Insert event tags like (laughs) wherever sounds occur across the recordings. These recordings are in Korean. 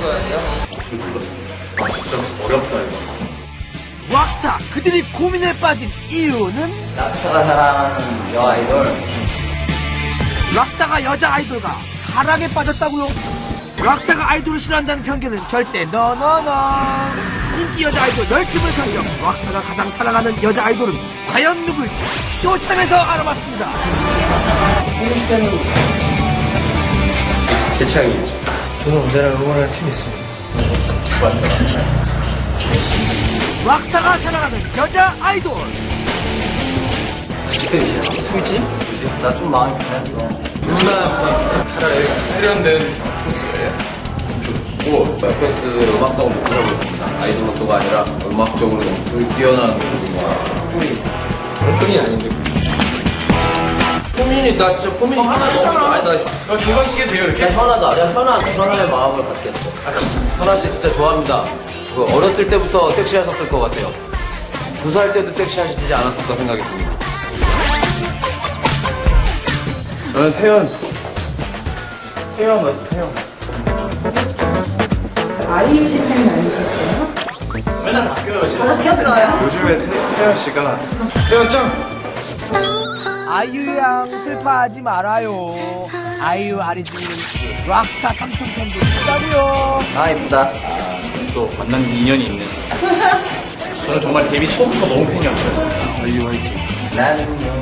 돼요? 아 진짜 어렵다 이거. 락스타 그들이 고민에 빠진 이유는 락스타가 사랑하는 여 아이돌 락스타가 여자 아이돌과 사랑에 빠졌다고요? 락스타가 아이돌을 싫어한다는 편견은 절대 너너너 인기 여자 아이돌 10팀을 선정 락스타가 가장 사랑하는 여자 아이돌은 과연 누굴지 쇼참에서 알아봤습니다 제 취향이죠. 저는 언제나 응원하는 팀이 있습니다. 락스타가 사랑하는 여자 아이돌 싫어 수지? 수지? 나 좀 마음이 변했어 누나 씨 차라리 세련된 코스에 좋고 FX 음악성을 목표하고 있습니다. 아이돌로서가 아니라 음악적으로 너무 들- 뛰어난 꿈이 그런 편이 아닌데. 포민이 나 진짜 포민이 하나 있잖아. 아니 나 개방시게 돼요 이렇게. 현아다 내가 현아 현아의 마음을 받겠어 현아 씨 진짜 좋아합니다 그 어렸을 때부터 섹시하셨을 것 같아요 두 살 때도 섹시하시지 않았을까 생각이 듭니다 저는 태연. 태연 맞지, 태연. 아이유 씨 팬이 아니셨어요? 맨날 바뀌어요. 바뀌었어요. 요즘에 태, 태연 씨가 태연 짱! 아이유 양 슬퍼하지 말아요 아이유 아리즈님 락스타 삼촌 팬도 있다고요 아 예쁘다 또 만난 인연이 있는. 저는 정말 데뷔 처음부터 너무 팬이었어요. 아이유 화이팅. 나는요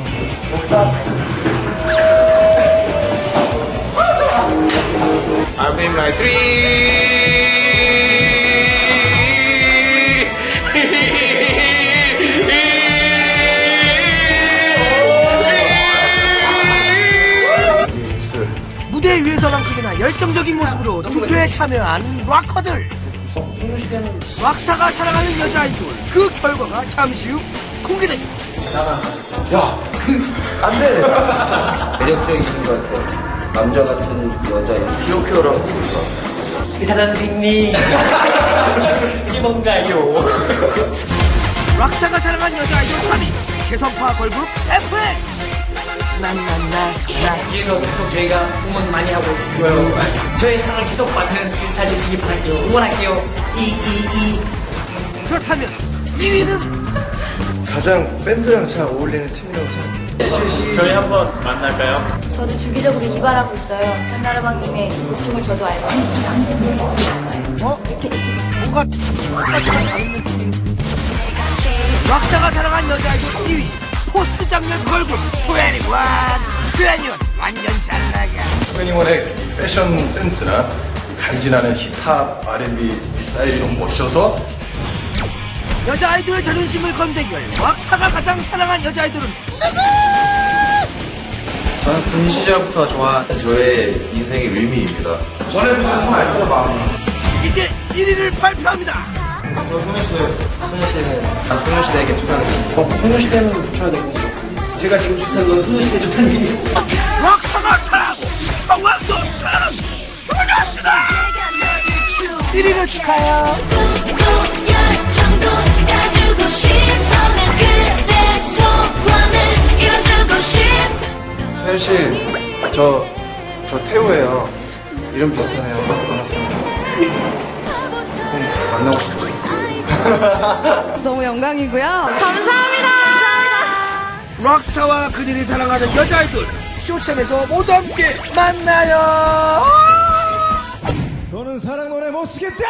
I've been like 입 열정적인 모습으로 투표에 참여한 락커들 락스타가 사랑하는 여자 아이돌 그 결과가 잠시 후 공개됩니다 야! 안 돼! 매력적인 것 같아 남자 같은 여자애 피노키오라고 부르고 싶어. 의사 선생님 (laughs) 이게 뭔가요? 락스타가 사랑한 여자 아이돌 3위 개성파 걸그룹 FX 나나나나 뒤에서 계속 저희가 응원 많이 하고 있고요. 저희 사랑을 계속 받는 스타 되시기 바랄게요. 응원할게요. 이이이 그렇다면 2위는 가장 밴드랑 잘 어울리는 팀이라고 생각해요. 저희 한번 만날까요? 저도 주기적으로 이발하고 있어요. 산나라방님의 고충을 저도 알고. 어? 뭔가 뭔가 다른 느낌 락스타가 사랑한 여자 아이돌 2위 포스트 장면 걸그룹 21 21 완전 잘 나가 21의 패션 센스나 간지나는 힙합, R&B 스타일이 너무 멋져서 여자 아이돌의 자존심을 건 대결 락스타가 가장 사랑한 여자 아이돌은 저는 군 시절부터 좋아하는 저의 인생의 의미입니다. 이제 1위를 발표합니다 난 소녀시대에게 투표하겠습니다 락스타가 사랑하고 성황도 사랑하는 소녀시다 1위를 축하해요 열정도 가지고 싶어 난 그대 소원을 이뤄주고 싶어 태연 씨, 저, 저 태우예요. 이름 비슷하네요. 반갑습니다. 꼭 만나고 싶어요. (laughs) 너무 영광이고요. 감사합니다. 락스타와 그들이 사랑하는 여자 아이돌 쇼챔에서 모두 함께 만나요 너는 사랑 노래 못 쓰겠다!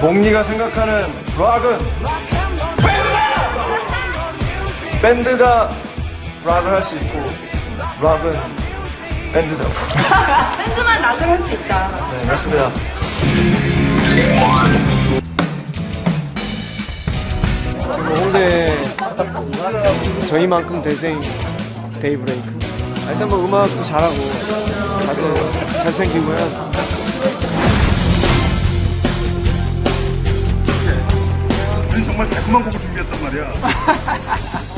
복리가 생각하는 락은 밴드가 락을 할 수 있고 락은 밴드다. (laughs) 밴드만 락을 할 수 있다. 네, 맞습니다. 지금 홍대 저희만큼 대생 데이브레이크 아, 일단 뭐 음악도 잘하고 다들 잘생기고요 달콤한 곡을 준비했단 말이야. (laughs)